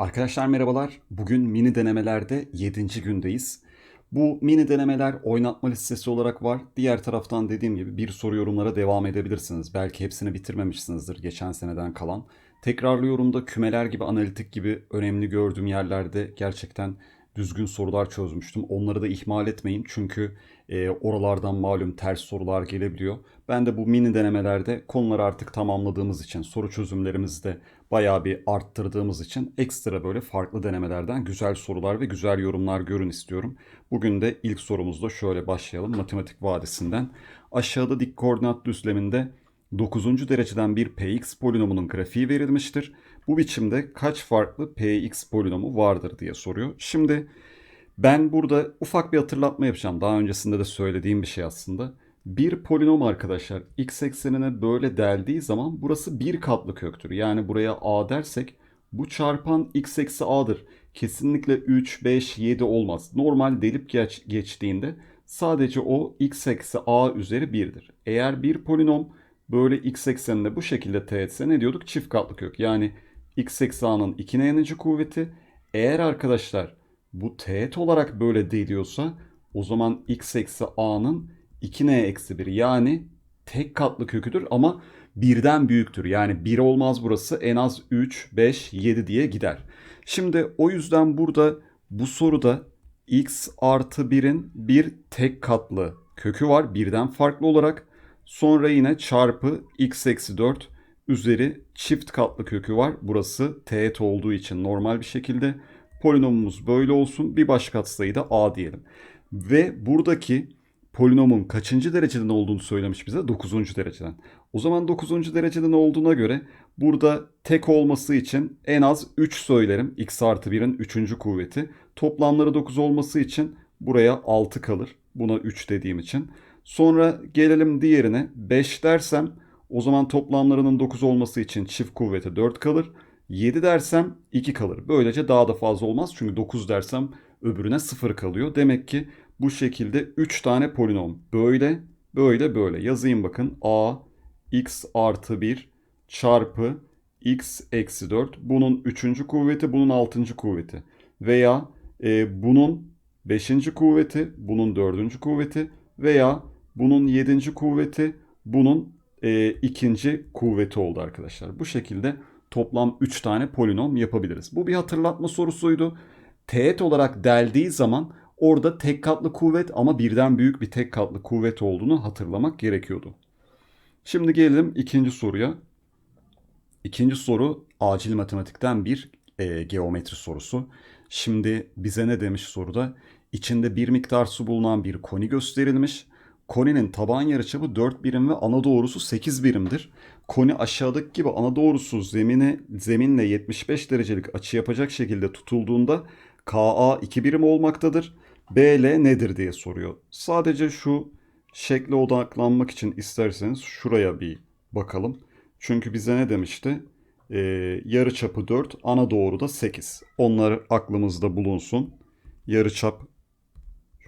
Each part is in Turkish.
Arkadaşlar merhabalar. Bugün mini denemelerde 7. gündeyiz. Bu mini denemeler oynatma listesi olarak var. Diğer taraftan dediğim gibi bir soru yorumlara devam edebilirsiniz. Belki hepsini bitirmemişsinizdir geçen seneden kalan. Tekrarlıyorum da kümeler gibi analitik gibi önemli gördüğüm yerlerde gerçekten düzgün sorular çözmüştüm. Onları da ihmal etmeyin çünkü e, oralardan malum ters sorular gelebiliyor. Ben de bu mini denemelerde konuları artık tamamladığımız için soru çözümlerimizi de bayağı bir arttırdığımız için ekstra böyle farklı denemelerden güzel sorular ve güzel yorumlar görün istiyorum. Bugün de ilk sorumuzda şöyle başlayalım. Matematik vadisinden. Aşağıda dik koordinat düzleminde 9. dereceden bir px polinomunun grafiği verilmiştir. Bu biçimde kaç farklı px polinomu vardır diye soruyor. Şimdi ben burada ufak bir hatırlatma yapacağım. Daha öncesinde de söylediğim bir şey aslında. Bir polinom arkadaşlar x eksenine böyle deldiği zaman burası bir katlı köktür. Yani buraya a dersek bu çarpan x eksi a'dır. Kesinlikle 3, 5, 7 olmaz. Normal delip geç, geçtiğinde sadece o x eksi a üzeri 1'dir. Eğer bir polinom böyle x ekseninde bu şekilde teğetse ne diyorduk? Çift katlı kök. Yani x eksi a'nın 2 n'ninci kuvveti. Eğer arkadaşlar bu teğet olarak böyle deliyorsa o zaman x eksi a'nın 2n eksi 1 yani tek katlı köküdür ama birden büyüktür. Yani 1 olmaz burası en az 3, 5, 7 diye gider. Şimdi o yüzden burada bu soruda x artı 1'in bir tek katlı kökü var birden farklı olarak. Sonra yine çarpı x eksi 4 üzeri çift katlı kökü var. Burası teğet olduğu için normal bir şekilde polinomumuz böyle olsun. Bir baş katsayı da a diyelim. Ve buradaki polinomun kaçıncı dereceden olduğunu söylemiş bize? 9. dereceden. O zaman 9. dereceden olduğuna göre burada tek olması için en az 3 söylerim. x artı 1'in 3. kuvveti. Toplamları 9 olması için buraya 6 kalır. Buna 3 dediğim için. Sonra gelelim diğerine 5 dersem o zaman toplamlarının 9 olması için çift kuvveti 4 kalır. 7 dersem 2 kalır. Böylece daha da fazla olmaz. Çünkü 9 dersem öbürüne 0 kalıyor. Demek ki bu şekilde 3 tane polinom. Böyle, böyle, böyle. Yazayım bakın. A, x artı 1 çarpı x eksi 4. Bunun 3. kuvveti, bunun 6. kuvveti. Veya e, bunun 5. kuvveti, bunun 4. kuvveti. Veya bunun 7. kuvveti, bunun e, ikinci kuvveti oldu arkadaşlar. Bu şekilde toplam 3 tane polinom yapabiliriz. Bu bir hatırlatma sorusuydu. Teğet olarak deldiği zaman orada tek katlı kuvvet ama birden büyük bir tek katlı kuvvet olduğunu hatırlamak gerekiyordu. Şimdi gelelim ikinci soruya. İkinci soru acil matematikten bir e, geometri sorusu. Şimdi bize ne demiş soruda? İçinde bir miktar su bulunan bir koni gösterilmiş. Koninin taban yarıçapı 4 birim ve ana doğrusu 8 birimdir. Koni aşağıdaki gibi ana doğrusu zemine, zeminle 75 derecelik açı yapacak şekilde tutulduğunda KA 2 birim olmaktadır. BL nedir diye soruyor. Sadece şu şekle odaklanmak için isterseniz şuraya bir bakalım. Çünkü bize ne demişti? Ee, yarı çapı 4, ana doğru da 8. Onlar aklımızda bulunsun. Yarı çap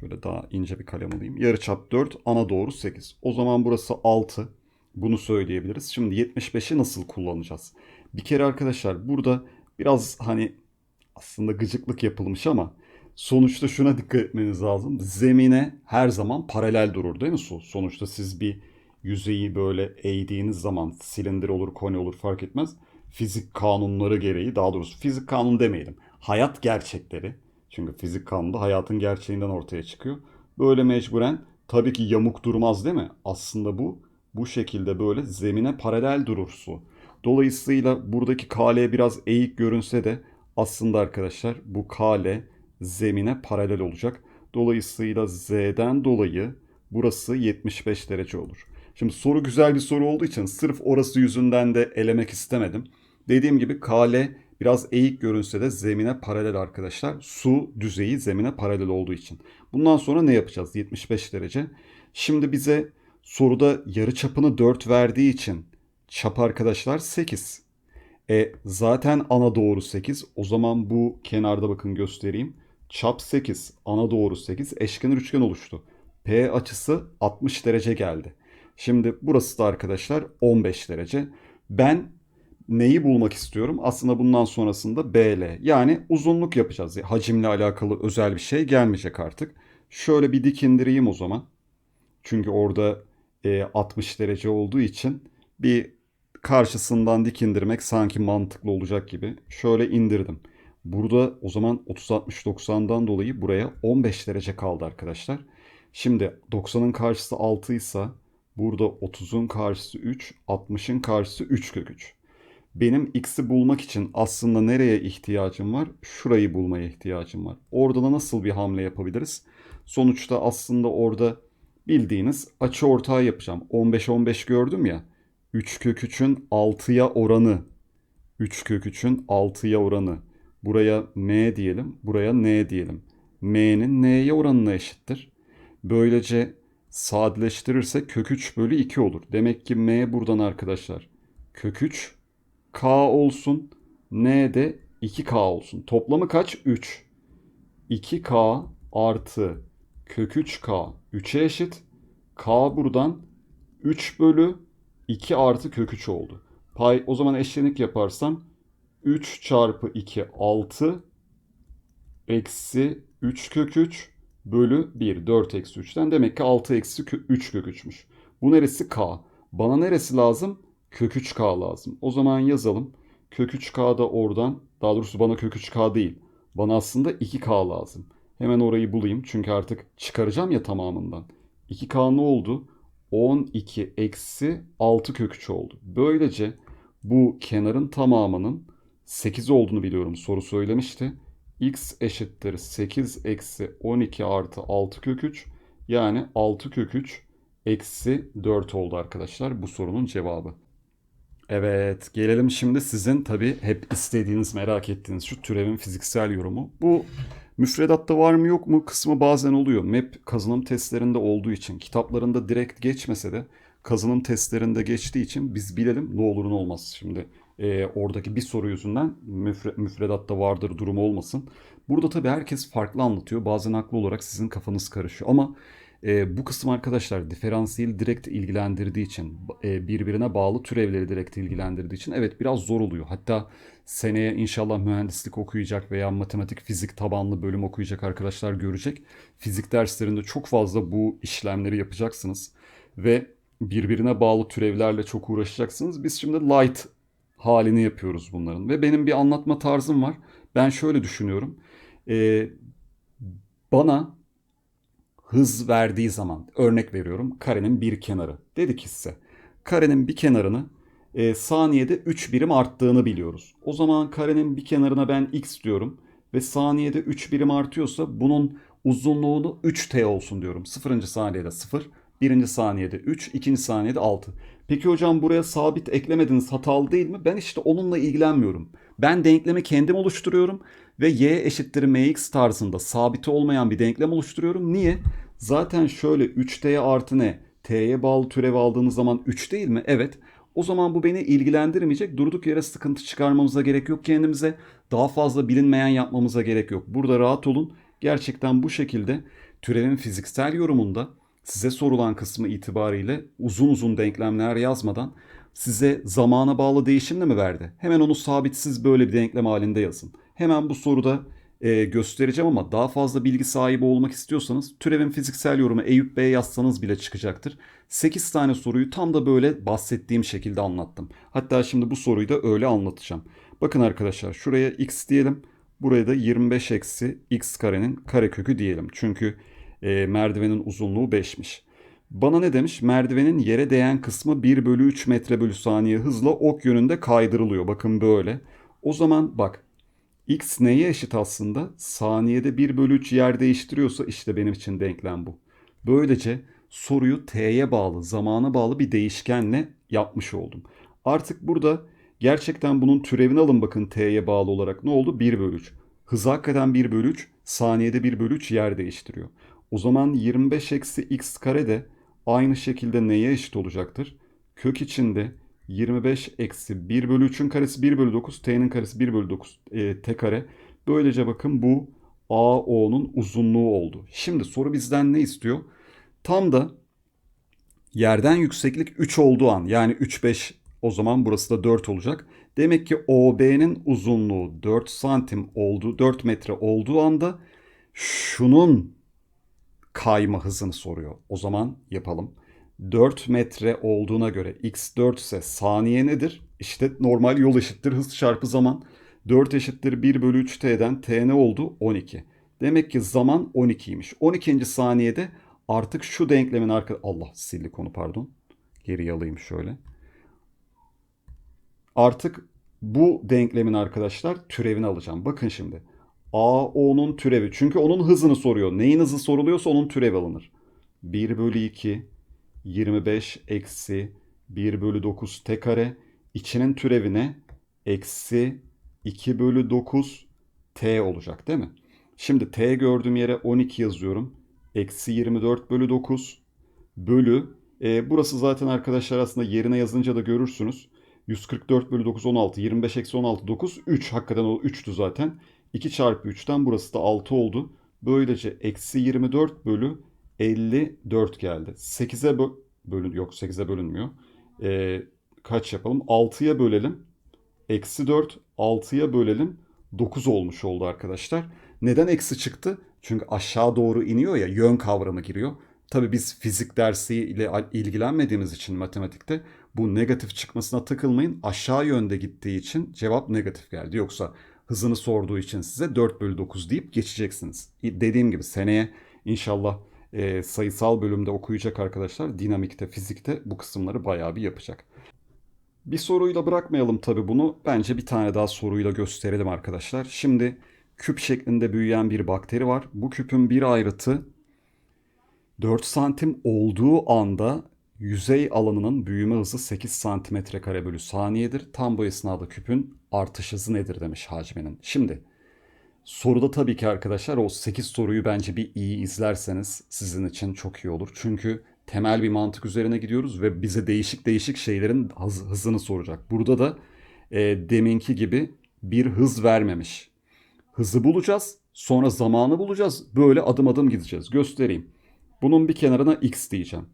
şöyle daha ince bir kalem alayım. Yarı çap 4, ana doğru 8. O zaman burası 6. Bunu söyleyebiliriz. Şimdi 75'i nasıl kullanacağız? Bir kere arkadaşlar burada biraz hani aslında gıcıklık yapılmış ama sonuçta şuna dikkat etmeniz lazım. Zemine her zaman paralel durur değil mi su? Sonuçta siz bir yüzeyi böyle eğdiğiniz zaman silindir olur, koni olur fark etmez. Fizik kanunları gereği daha doğrusu fizik kanun demeyelim. Hayat gerçekleri. Çünkü fizik kanunu hayatın gerçeğinden ortaya çıkıyor. Böyle mecburen tabii ki yamuk durmaz değil mi? Aslında bu bu şekilde böyle zemine paralel durur su. Dolayısıyla buradaki kale biraz eğik görünse de aslında arkadaşlar bu kale zemine paralel olacak. Dolayısıyla z'den dolayı burası 75 derece olur. Şimdi soru güzel bir soru olduğu için sırf orası yüzünden de elemek istemedim. Dediğim gibi kale biraz eğik görünse de zemine paralel arkadaşlar. Su düzeyi zemine paralel olduğu için. Bundan sonra ne yapacağız? 75 derece. Şimdi bize soruda yarı çapını 4 verdiği için çap arkadaşlar 8. E zaten ana doğru 8. O zaman bu kenarda bakın göstereyim. Çap 8, ana doğru 8, eşkenar üçgen oluştu. P açısı 60 derece geldi. Şimdi burası da arkadaşlar 15 derece. Ben neyi bulmak istiyorum? Aslında bundan sonrasında BL. Yani uzunluk yapacağız. Hacimle alakalı özel bir şey gelmeyecek artık. Şöyle bir dik indireyim o zaman. Çünkü orada e, 60 derece olduğu için bir karşısından dik indirmek sanki mantıklı olacak gibi. Şöyle indirdim. Burada o zaman 30-60-90'dan dolayı buraya 15 derece kaldı arkadaşlar. Şimdi 90'ın karşısı 6 ise burada 30'un karşısı 3, 60'ın karşısı 3 kök 3. Benim x'i bulmak için aslında nereye ihtiyacım var? Şurayı bulmaya ihtiyacım var. Orada da nasıl bir hamle yapabiliriz? Sonuçta aslında orada bildiğiniz açı ortağı yapacağım. 15-15 gördüm ya. 3 kök 3'ün 6'ya oranı. 3 kök 3'ün 6'ya oranı. Buraya m diyelim, buraya n diyelim. m'nin n'ye oranına eşittir. Böylece sadeleştirirsek kök 3 bölü 2 olur. Demek ki m buradan arkadaşlar kök 3 k olsun. n de 2k olsun. Toplamı kaç? 3. 2k artı kök 3k 3'e eşit. k buradan 3 bölü 2 artı kök 3 oldu. Pay o zaman eşlenik yaparsam 3 çarpı 2 6 eksi 3 kök 3 bölü 1 4 eksi 3'ten demek ki 6 eksi 3 kök 3'müş. Bu neresi k? Bana neresi lazım? Kök 3k lazım. O zaman yazalım. Kök 3k da oradan daha doğrusu bana kök 3k değil. Bana aslında 2k lazım. Hemen orayı bulayım çünkü artık çıkaracağım ya tamamından. 2k ne oldu? 12 eksi 6 kök 3 oldu. Böylece bu kenarın tamamının 8 olduğunu biliyorum. Soru söylemişti. x eşittir 8 eksi 12 artı 6 kök 3. Yani 6 kök 3 eksi 4 oldu arkadaşlar bu sorunun cevabı. Evet gelelim şimdi sizin tabi hep istediğiniz merak ettiğiniz şu türevin fiziksel yorumu. Bu müfredatta var mı yok mu kısmı bazen oluyor. MEP kazanım testlerinde olduğu için kitaplarında direkt geçmese de kazanım testlerinde geçtiği için biz bilelim ne olur ne olmaz. Şimdi e, oradaki bir soru yüzünden müfre, müfredatta vardır durumu olmasın. Burada tabii herkes farklı anlatıyor. Bazen haklı olarak sizin kafanız karışıyor. Ama e, bu kısım arkadaşlar diferansiyel direkt ilgilendirdiği için, e, birbirine bağlı türevleri direkt ilgilendirdiği için evet biraz zor oluyor. Hatta seneye inşallah mühendislik okuyacak veya matematik fizik tabanlı bölüm okuyacak arkadaşlar görecek. Fizik derslerinde çok fazla bu işlemleri yapacaksınız ve birbirine bağlı türevlerle çok uğraşacaksınız. Biz şimdi light halini yapıyoruz bunların ve benim bir anlatma tarzım var. Ben şöyle düşünüyorum. Ee, bana hız verdiği zaman örnek veriyorum karenin bir kenarı. Dedi ki size karenin bir kenarını e, saniyede 3 birim arttığını biliyoruz. O zaman karenin bir kenarına ben x diyorum ve saniyede 3 birim artıyorsa bunun uzunluğunu 3t olsun diyorum. 0. saniyede 0, 1. saniyede 3, 2. saniyede 6. Peki hocam buraya sabit eklemediniz hatalı değil mi? Ben işte onunla ilgilenmiyorum. Ben denklemi kendim oluşturuyorum ve y eşittir mx tarzında sabiti olmayan bir denklem oluşturuyorum. Niye? Zaten şöyle 3t'ye artı ne? t'ye bağlı türev aldığınız zaman 3 değil mi? Evet. O zaman bu beni ilgilendirmeyecek. Durduk yere sıkıntı çıkarmamıza gerek yok kendimize. Daha fazla bilinmeyen yapmamıza gerek yok. Burada rahat olun. Gerçekten bu şekilde türevin fiziksel yorumunda size sorulan kısmı itibariyle uzun uzun denklemler yazmadan size zamana bağlı değişimle mi verdi? Hemen onu sabitsiz böyle bir denklem halinde yazın. Hemen bu soruda e, göstereceğim ama daha fazla bilgi sahibi olmak istiyorsanız türevin fiziksel yorumu Eyüp Bey yazsanız bile çıkacaktır. 8 tane soruyu tam da böyle bahsettiğim şekilde anlattım. Hatta şimdi bu soruyu da öyle anlatacağım. Bakın arkadaşlar şuraya x diyelim. Buraya da 25 eksi x karenin karekökü diyelim. Çünkü e, merdivenin uzunluğu 5'miş. Bana ne demiş? Merdivenin yere değen kısmı 1 bölü 3 metre bölü saniye hızla ok yönünde kaydırılıyor. Bakın böyle. O zaman bak x neye eşit aslında? Saniyede 1 bölü 3 yer değiştiriyorsa işte benim için denklem bu. Böylece soruyu t'ye bağlı, zamana bağlı bir değişkenle yapmış oldum. Artık burada gerçekten bunun türevini alın bakın t'ye bağlı olarak. Ne oldu? 1 bölü 3. Hız hakikaten 1 bölü 3, saniyede 1 bölü 3 yer değiştiriyor. O zaman 25 eksi x kare de aynı şekilde neye eşit olacaktır? Kök içinde 25 eksi 1 bölü 3'ün karesi 1 bölü 9, t'nin karesi 1 bölü 9 e, t kare. Böylece bakın bu AO'nun uzunluğu oldu. Şimdi soru bizden ne istiyor? Tam da yerden yükseklik 3 olduğu an yani 3 5 o zaman burası da 4 olacak. Demek ki OB'nin uzunluğu 4 santim olduğu 4 metre olduğu anda şunun kayma hızını soruyor. O zaman yapalım. 4 metre olduğuna göre x 4 ise saniye nedir? İşte normal yol eşittir hız çarpı zaman. 4 eşittir 1 bölü 3 t'den t ne oldu? 12. Demek ki zaman 12'ymiş. 12. saniyede artık şu denklemin arka... Allah sildi konu pardon. Geri alayım şöyle. Artık bu denklemin arkadaşlar türevini alacağım. Bakın şimdi. A O'nun türevi. Çünkü onun hızını soruyor. Neyin hızı soruluyorsa onun türevi alınır. 1 bölü 2 25 eksi 1 bölü 9 t kare. İçinin türevi ne? Eksi 2 bölü 9 t olacak değil mi? Şimdi t gördüğüm yere 12 yazıyorum. Eksi 24 bölü 9 bölü. E, burası zaten arkadaşlar aslında yerine yazınca da görürsünüz. 144 bölü 9 16. 25 eksi 16 9. 3 hakikaten o 3'tü zaten. 2 çarpı 3'ten burası da 6 oldu. Böylece eksi 24 bölü 54 geldi. 8'e bö bölün yok 8'e bölünmüyor. E, kaç yapalım? 6'ya bölelim. Eksi 4 6'ya bölelim. 9 olmuş oldu arkadaşlar. Neden eksi çıktı? Çünkü aşağı doğru iniyor ya yön kavramı giriyor. Tabi biz fizik dersiyle ilgilenmediğimiz için matematikte bu negatif çıkmasına takılmayın. Aşağı yönde gittiği için cevap negatif geldi. Yoksa hızını sorduğu için size 4 bölü 9 deyip geçeceksiniz. Dediğim gibi seneye inşallah e, sayısal bölümde okuyacak arkadaşlar dinamikte, fizikte bu kısımları bayağı bir yapacak. Bir soruyla bırakmayalım tabi bunu. Bence bir tane daha soruyla gösterelim arkadaşlar. Şimdi küp şeklinde büyüyen bir bakteri var. Bu küpün bir ayrıtı 4 santim olduğu anda yüzey alanının büyüme hızı 8 santimetre kare bölü saniyedir. Tam bu esnada küpün artış hızı nedir demiş hacminin. Şimdi soruda tabii ki arkadaşlar o 8 soruyu bence bir iyi izlerseniz sizin için çok iyi olur. Çünkü temel bir mantık üzerine gidiyoruz ve bize değişik değişik şeylerin hız, hızını soracak. Burada da e, deminki gibi bir hız vermemiş. Hızı bulacağız, sonra zamanı bulacağız. Böyle adım adım gideceğiz. Göstereyim. Bunun bir kenarına x diyeceğim.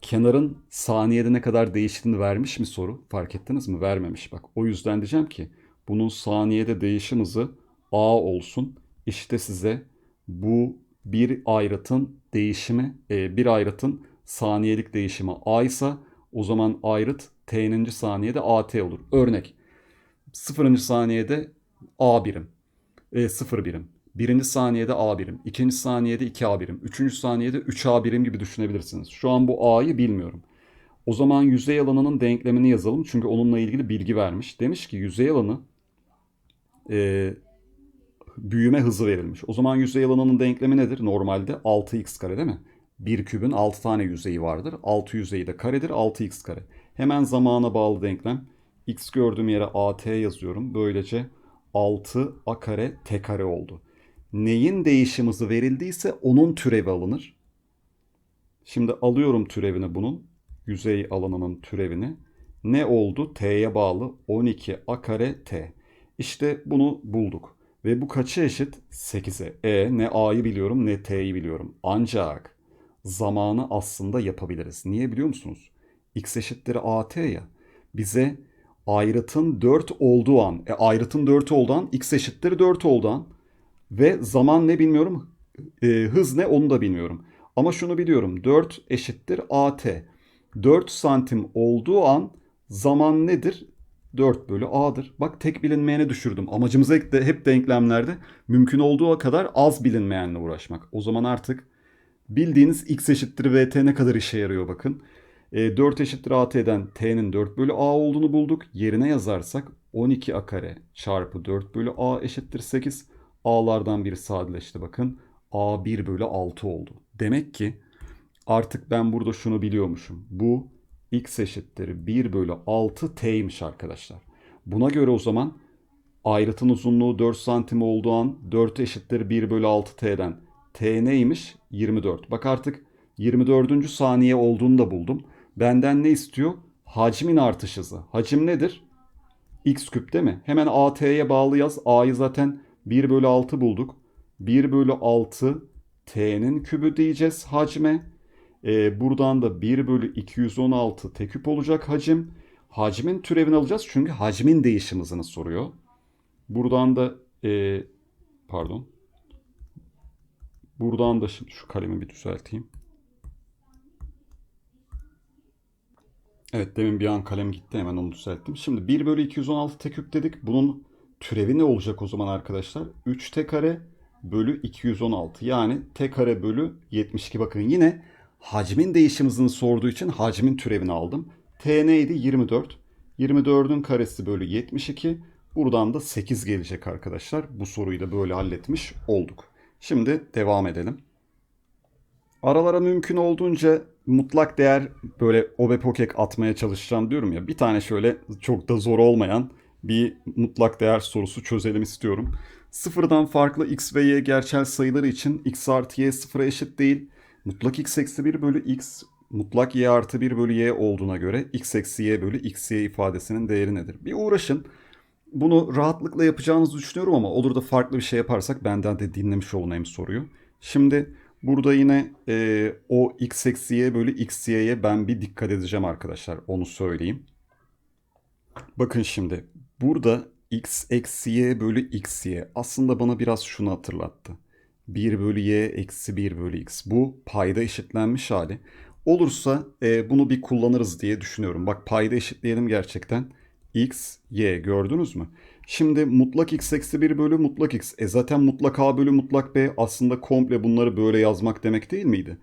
Kenarın saniyede ne kadar değiştiğini vermiş mi soru? Fark ettiniz mi? Vermemiş bak. O yüzden diyeceğim ki bunun saniyede değişim hızı a olsun. İşte size bu bir ayrıtın değişimi, e, bir ayrıtın saniyelik değişimi a ise o zaman ayrıt t'ninci saniyede at olur. Örnek 0. saniyede a birim, e, 0 birim. Birinci saniyede A birim, ikinci saniyede 2A birim, üçüncü saniyede 3A birim gibi düşünebilirsiniz. Şu an bu A'yı bilmiyorum. O zaman yüzey alanının denklemini yazalım çünkü onunla ilgili bilgi vermiş. Demiş ki yüzey alanı e, büyüme hızı verilmiş. O zaman yüzey alanının denklemi nedir? Normalde 6x kare değil mi? Bir kübün 6 tane yüzeyi vardır. 6 yüzeyi de karedir 6x kare. Hemen zamana bağlı denklem. x gördüğüm yere at yazıyorum. Böylece 6 a kare t kare oldu neyin değişim hızı verildiyse onun türevi alınır. Şimdi alıyorum türevini bunun. Yüzey alanının türevini. Ne oldu? T'ye bağlı 12 a kare t. İşte bunu bulduk. Ve bu kaça eşit? 8'e. E ne a'yı biliyorum ne t'yi biliyorum. Ancak zamanı aslında yapabiliriz. Niye biliyor musunuz? x eşittir at ya. Bize ayrıtın 4 olduğu an, e, ayrıtın 4 olduğu an x eşittir 4 olduğu an ve zaman ne bilmiyorum, e, hız ne onu da bilmiyorum. Ama şunu biliyorum, 4 eşittir at. 4 santim olduğu an zaman nedir? 4 bölü a'dır. Bak tek bilinmeyene düşürdüm. Amacımız de, hep denklemlerde mümkün olduğu kadar az bilinmeyenle uğraşmak. O zaman artık bildiğiniz x eşittir vt ne kadar işe yarıyor bakın. E, 4 eşittir at'den t'nin 4 bölü a olduğunu bulduk. Yerine yazarsak 12 a kare çarpı 4 bölü a eşittir 8. A'lardan biri sadeleşti bakın. A 1 bölü 6 oldu. Demek ki artık ben burada şunu biliyormuşum. Bu x eşittir 1 bölü 6 t'ymiş arkadaşlar. Buna göre o zaman ayrıtın uzunluğu 4 santim olduğu an 4 eşittir 1 bölü 6 t'den. t neymiş? 24. Bak artık 24. saniye olduğunu da buldum. Benden ne istiyor? Hacmin artış hızı. Hacim nedir? x küp değil mi? Hemen at'ye bağlı yaz. a'yı zaten 1 bölü 6 bulduk. 1 bölü 6 t'nin kübü diyeceğiz hacme. Ee, buradan da 1 bölü 216 t küp olacak hacim. Hacmin türevini alacağız çünkü hacmin değişim hızını soruyor. Buradan da e, pardon. Buradan da şimdi şu kalemi bir düzelteyim. Evet demin bir an kalem gitti hemen onu düzelttim. Şimdi 1 bölü 216 t küp dedik. Bunun türevi ne olacak o zaman arkadaşlar? 3 t kare bölü 216 yani t kare bölü 72 bakın yine hacmin değişim hızını sorduğu için hacmin türevini aldım. t neydi? 24. 24'ün karesi bölü 72. Buradan da 8 gelecek arkadaşlar. Bu soruyu da böyle halletmiş olduk. Şimdi devam edelim. Aralara mümkün olduğunca mutlak değer böyle obepokek atmaya çalışacağım diyorum ya. Bir tane şöyle çok da zor olmayan bir mutlak değer sorusu çözelim istiyorum. Sıfırdan farklı x ve y gerçel sayıları için x artı y sıfıra eşit değil. Mutlak x eksi 1 bölü x mutlak y artı 1 bölü y olduğuna göre x eksi y bölü x y ifadesinin değeri nedir? Bir uğraşın. Bunu rahatlıkla yapacağınızı düşünüyorum ama olur da farklı bir şey yaparsak benden de dinlemiş olun hem soruyu. Şimdi burada yine e, o x eksi y bölü x y'ye ben bir dikkat edeceğim arkadaşlar. Onu söyleyeyim. Bakın şimdi burada x eksi y bölü x y aslında bana biraz şunu hatırlattı. 1 bölü y eksi 1 bölü x. Bu payda eşitlenmiş hali. Olursa e, bunu bir kullanırız diye düşünüyorum. Bak payda eşitleyelim gerçekten. x, y gördünüz mü? Şimdi mutlak x eksi 1 bölü mutlak x. E zaten mutlak a bölü mutlak b aslında komple bunları böyle yazmak demek değil miydi?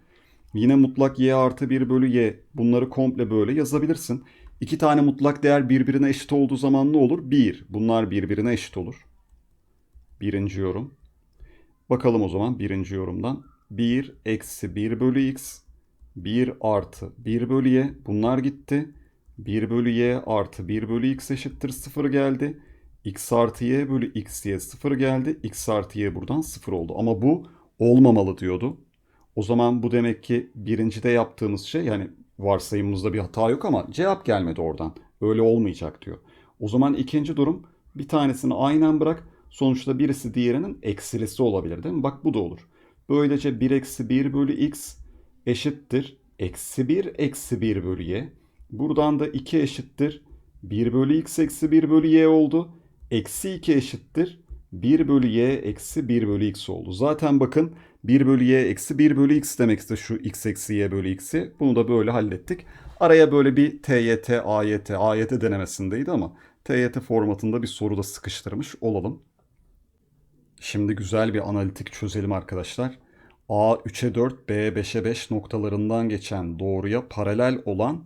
Yine mutlak y artı 1 bölü y. Bunları komple böyle yazabilirsin. İki tane mutlak değer birbirine eşit olduğu zaman ne olur? 1. Bunlar birbirine eşit olur. Birinci yorum. Bakalım o zaman birinci yorumdan. 1 eksi 1 bölü x. 1 artı 1 bölü y. Bunlar gitti. 1 bölü y artı 1 bölü x eşittir 0 geldi. x artı y bölü x y 0 geldi. x artı y buradan 0 oldu. Ama bu olmamalı diyordu. O zaman bu demek ki birincide yaptığımız şey yani varsayımımızda bir hata yok ama cevap gelmedi oradan. Öyle olmayacak diyor. O zaman ikinci durum bir tanesini aynen bırak. Sonuçta birisi diğerinin eksilisi olabilir değil mi? Bak bu da olur. Böylece 1 eksi 1 bölü x eşittir. Eksi 1 eksi 1 bölü y. Buradan da 2 eşittir. 1 bölü x eksi 1 bölü y oldu. Eksi 2 eşittir. 1 bölü y eksi 1 bölü x oldu. Zaten bakın 1 bölü y eksi 1 bölü x demek de şu x eksi y bölü x'i. Bunu da böyle hallettik. Araya böyle bir TYT, AYT, AYT denemesindeydi ama TYT formatında bir soru da sıkıştırmış olalım. Şimdi güzel bir analitik çözelim arkadaşlar. A 3'e 4, B 5'e 5 noktalarından geçen doğruya paralel olan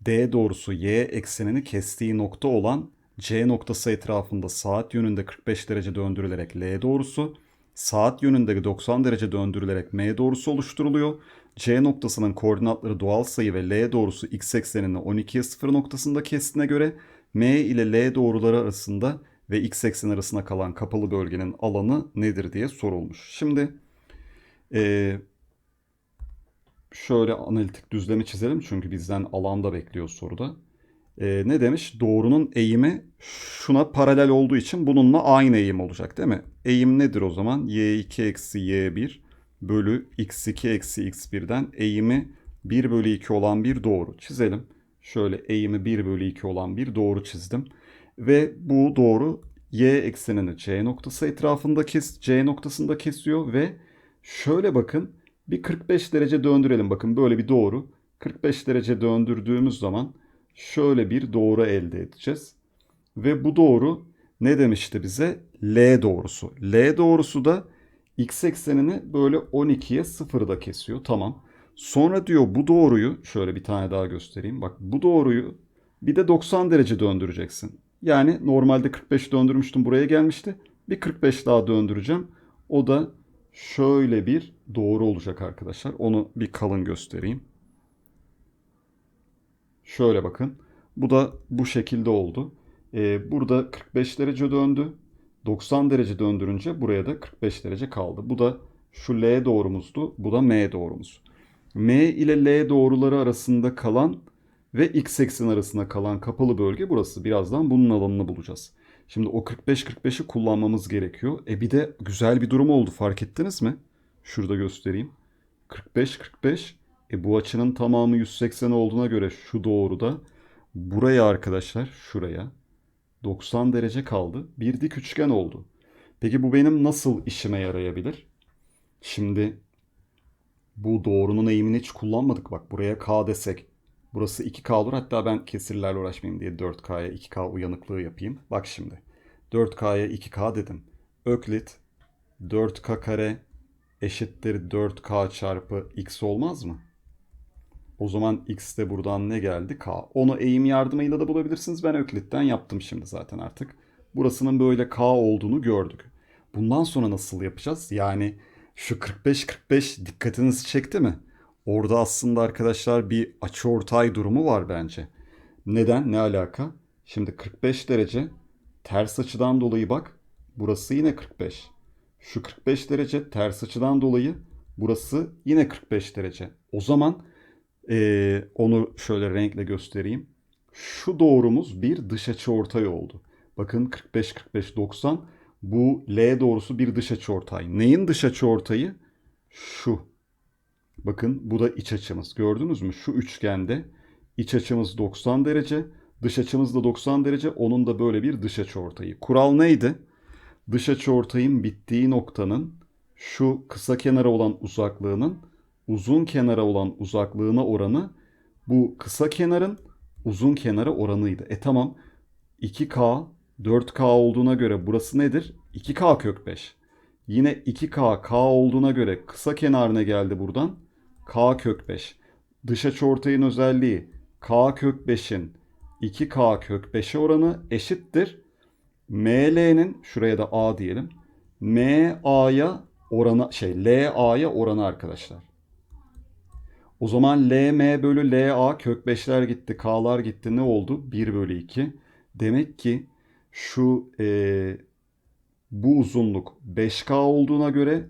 D doğrusu y eksenini kestiği nokta olan C noktası etrafında saat yönünde 45 derece döndürülerek L doğrusu, saat yönünde 90 derece döndürülerek M doğrusu oluşturuluyor. C noktasının koordinatları doğal sayı ve L doğrusu x eksenini 12'ye 0 noktasında kestiğine göre M ile L doğruları arasında ve x eksen arasında kalan kapalı bölgenin alanı nedir diye sorulmuş. Şimdi e, şöyle analitik düzlemi çizelim çünkü bizden alanda bekliyor soruda. E, ne demiş? Doğrunun eğimi şuna paralel olduğu için bununla aynı eğim olacak değil mi? Eğim nedir o zaman? y2 eksi y1 bölü x2 eksi x1'den eğimi 1 bölü 2 olan bir doğru çizelim. Şöyle eğimi 1 bölü 2 olan bir doğru çizdim. Ve bu doğru y eksenini c noktası etrafında kes, c noktasında kesiyor ve şöyle bakın bir 45 derece döndürelim. Bakın böyle bir doğru. 45 derece döndürdüğümüz zaman şöyle bir doğru elde edeceğiz. Ve bu doğru ne demişti bize? L doğrusu. L doğrusu da x eksenini böyle 12'ye 0'da kesiyor. Tamam. Sonra diyor bu doğruyu şöyle bir tane daha göstereyim. Bak bu doğruyu bir de 90 derece döndüreceksin. Yani normalde 45 döndürmüştüm buraya gelmişti. Bir 45 daha döndüreceğim. O da şöyle bir doğru olacak arkadaşlar. Onu bir kalın göstereyim. Şöyle bakın. Bu da bu şekilde oldu. Ee, burada 45 derece döndü. 90 derece döndürünce buraya da 45 derece kaldı. Bu da şu L doğrumuzdu. Bu da M doğrumuz. M ile L doğruları arasında kalan ve x eksen arasında kalan kapalı bölge burası. Birazdan bunun alanını bulacağız. Şimdi o 45-45'i kullanmamız gerekiyor. E bir de güzel bir durum oldu fark ettiniz mi? Şurada göstereyim. 45-45 e bu açının tamamı 180 olduğuna göre şu doğruda Buraya arkadaşlar şuraya 90 derece kaldı. Bir dik üçgen oldu. Peki bu benim nasıl işime yarayabilir? Şimdi bu doğrunun eğimini hiç kullanmadık. Bak buraya K desek. Burası 2K olur. Hatta ben kesirlerle uğraşmayayım diye 4K'ya 2K uyanıklığı yapayım. Bak şimdi. 4K'ya 2K dedim. Öklit 4K kare eşittir 4K çarpı X olmaz mı? O zaman X de buradan ne geldi? K. Onu eğim yardımıyla da bulabilirsiniz. Ben Öklit'ten yaptım şimdi zaten artık. Burasının böyle K olduğunu gördük. Bundan sonra nasıl yapacağız? Yani şu 45-45 dikkatinizi çekti mi? Orada aslında arkadaşlar bir açıortay durumu var bence. Neden? Ne alaka? Şimdi 45 derece ters açıdan dolayı bak. Burası yine 45. Şu 45 derece ters açıdan dolayı burası yine 45 derece. O zaman ee, onu şöyle renkle göstereyim. Şu doğrumuz bir dış açı ortay oldu. Bakın 45 45 90 bu L doğrusu bir dış açı ortay. Neyin dış açı ortayı? Şu. Bakın bu da iç açımız. Gördünüz mü? Şu üçgende iç açımız 90 derece, dış açımız da 90 derece. Onun da böyle bir dış açı ortayı. Kural neydi? Dış açı ortayın bittiği noktanın şu kısa kenara olan uzaklığının uzun kenara olan uzaklığına oranı bu kısa kenarın uzun kenara oranıydı. E tamam 2K 4K olduğuna göre burası nedir? 2K kök 5. Yine 2K K olduğuna göre kısa kenar ne geldi buradan? K kök 5. Dış açıortayın özelliği K kök 5'in 2K kök 5'e oranı eşittir. ML'nin şuraya da A diyelim. MA'ya oranı şey LA'ya oranı arkadaşlar. O zaman LM bölü LA kök 5'ler gitti, K'lar gitti. Ne oldu? 1 bölü 2. Demek ki şu e, bu uzunluk 5K olduğuna göre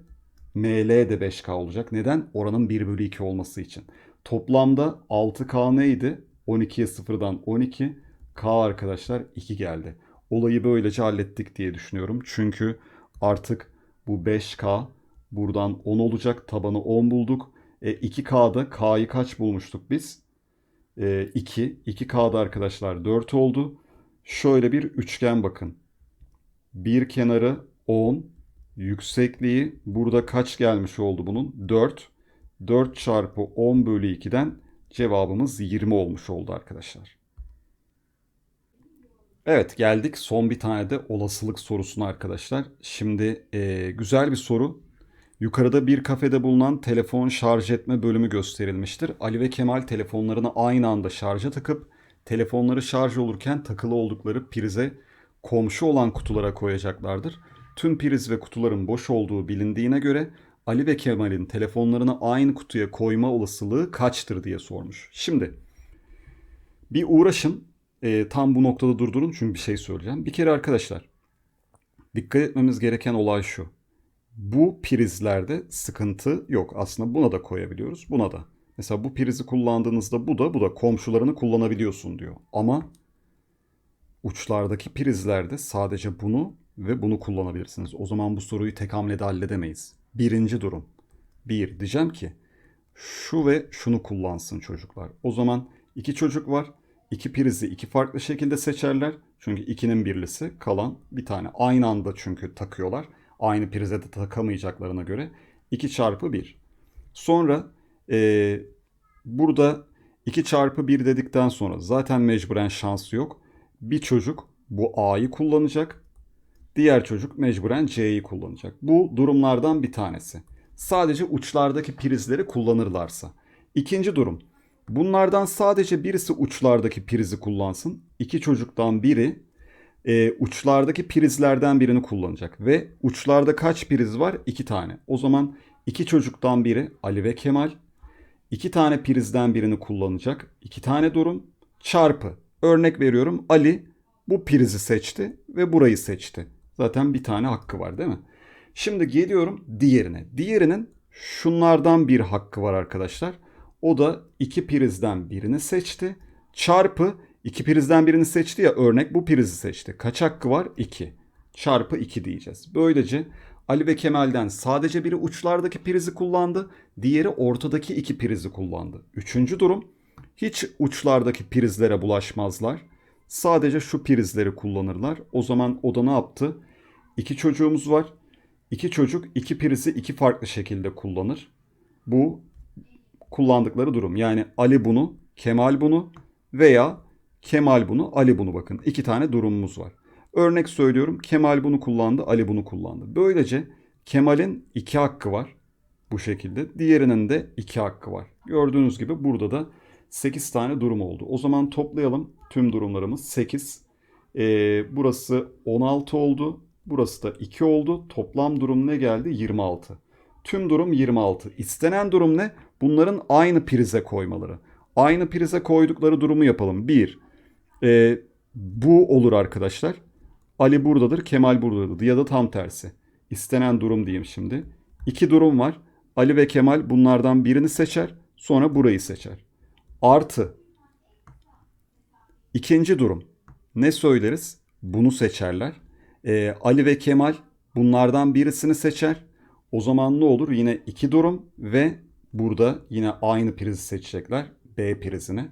ML de 5K olacak. Neden? Oranın 1 bölü 2 olması için. Toplamda 6K neydi? 12'ye 0'dan 12. K arkadaşlar 2 geldi. Olayı böylece hallettik diye düşünüyorum. Çünkü artık bu 5K buradan 10 olacak. Tabanı 10 bulduk. E, 2K'da K'yı kaç bulmuştuk biz? E, 2. 2K'da arkadaşlar 4 oldu. Şöyle bir üçgen bakın. Bir kenarı 10. Yüksekliği burada kaç gelmiş oldu bunun? 4. 4 çarpı 10 bölü 2'den cevabımız 20 olmuş oldu arkadaşlar. Evet geldik son bir tane de olasılık sorusuna arkadaşlar. Şimdi e, güzel bir soru. Yukarıda bir kafede bulunan telefon şarj etme bölümü gösterilmiştir. Ali ve Kemal telefonlarını aynı anda şarja takıp telefonları şarj olurken takılı oldukları prize komşu olan kutulara koyacaklardır. Tüm priz ve kutuların boş olduğu bilindiğine göre Ali ve Kemal'in telefonlarını aynı kutuya koyma olasılığı kaçtır diye sormuş. Şimdi bir uğraşın e, tam bu noktada durdurun çünkü bir şey söyleyeceğim. Bir kere arkadaşlar dikkat etmemiz gereken olay şu. Bu prizlerde sıkıntı yok. Aslında buna da koyabiliyoruz. Buna da. Mesela bu prizi kullandığınızda bu da bu da komşularını kullanabiliyorsun diyor. Ama uçlardaki prizlerde sadece bunu ve bunu kullanabilirsiniz. O zaman bu soruyu tek hamlede halledemeyiz. Birinci durum. Bir, diyeceğim ki şu ve şunu kullansın çocuklar. O zaman iki çocuk var. İki prizi iki farklı şekilde seçerler. Çünkü ikinin birlisi kalan bir tane. Aynı anda çünkü takıyorlar. Aynı prize de takamayacaklarına göre 2 çarpı 1. Sonra e, burada 2 çarpı 1 dedikten sonra zaten mecburen şansı yok. Bir çocuk bu A'yı kullanacak. Diğer çocuk mecburen C'yi kullanacak. Bu durumlardan bir tanesi. Sadece uçlardaki prizleri kullanırlarsa. İkinci durum. Bunlardan sadece birisi uçlardaki prizi kullansın. İki çocuktan biri e, uçlardaki prizlerden birini kullanacak. Ve uçlarda kaç priz var? İki tane. O zaman iki çocuktan biri Ali ve Kemal. İki tane prizden birini kullanacak. İki tane durum. Çarpı. Örnek veriyorum Ali bu prizi seçti ve burayı seçti. Zaten bir tane hakkı var değil mi? Şimdi geliyorum diğerine. Diğerinin şunlardan bir hakkı var arkadaşlar. O da iki prizden birini seçti. Çarpı iki prizden birini seçti ya örnek bu prizi seçti. Kaç hakkı var? 2. Çarpı 2 diyeceğiz. Böylece Ali ve Kemal'den sadece biri uçlardaki prizi kullandı. Diğeri ortadaki iki prizi kullandı. Üçüncü durum Hiç uçlardaki prizlere bulaşmazlar. Sadece şu prizleri kullanırlar. O zaman o da ne yaptı? İki çocuğumuz var. İki çocuk iki prizi iki farklı şekilde kullanır. Bu kullandıkları durum. Yani Ali bunu, Kemal bunu veya Kemal bunu, Ali bunu bakın. İki tane durumumuz var. Örnek söylüyorum. Kemal bunu kullandı, Ali bunu kullandı. Böylece Kemal'in iki hakkı var. Bu şekilde. Diğerinin de iki hakkı var. Gördüğünüz gibi burada da 8 tane durum oldu. O zaman toplayalım tüm durumlarımız 8. Ee, burası 16 oldu. Burası da 2 oldu. Toplam durum ne geldi? 26. Tüm durum 26. İstenen durum ne? Bunların aynı prize koymaları. Aynı prize koydukları durumu yapalım. 1. Ee, bu olur arkadaşlar. Ali buradadır, Kemal buradadır ya da tam tersi. İstenen durum diyeyim şimdi. İki durum var. Ali ve Kemal bunlardan birini seçer, sonra burayı seçer. Artı ikinci durum. Ne söyleriz? Bunu seçerler. Ee, Ali ve Kemal bunlardan birisini seçer. O zaman ne olur? Yine iki durum ve burada yine aynı prizi seçecekler. B prizini.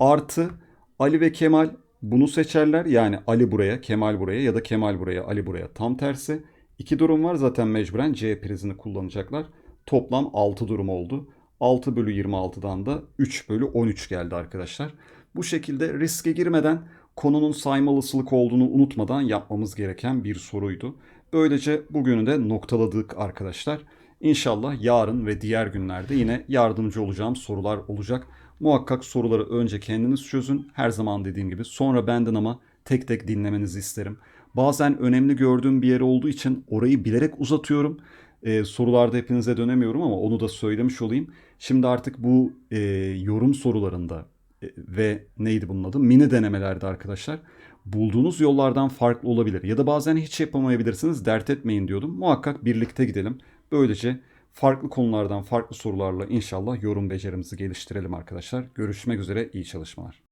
Artı Ali ve Kemal bunu seçerler. Yani Ali buraya, Kemal buraya ya da Kemal buraya, Ali buraya. Tam tersi. İki durum var zaten mecburen C prizini kullanacaklar. Toplam 6 durum oldu. 6 bölü 26'dan da 3 bölü 13 geldi arkadaşlar. Bu şekilde riske girmeden konunun saymalısılık olduğunu unutmadan yapmamız gereken bir soruydu. Böylece bugünü de noktaladık arkadaşlar. İnşallah yarın ve diğer günlerde yine yardımcı olacağım sorular olacak. Muhakkak soruları önce kendiniz çözün. Her zaman dediğim gibi sonra benden ama tek tek dinlemenizi isterim. Bazen önemli gördüğüm bir yer olduğu için orayı bilerek uzatıyorum. Ee, sorularda hepinize dönemiyorum ama onu da söylemiş olayım. Şimdi artık bu e, yorum sorularında e, ve neydi bunun adı? Mini denemelerde arkadaşlar. Bulduğunuz yollardan farklı olabilir. Ya da bazen hiç yapamayabilirsiniz. Dert etmeyin diyordum. Muhakkak birlikte gidelim. Böylece farklı konulardan farklı sorularla inşallah yorum becerimizi geliştirelim arkadaşlar. Görüşmek üzere. iyi çalışmalar.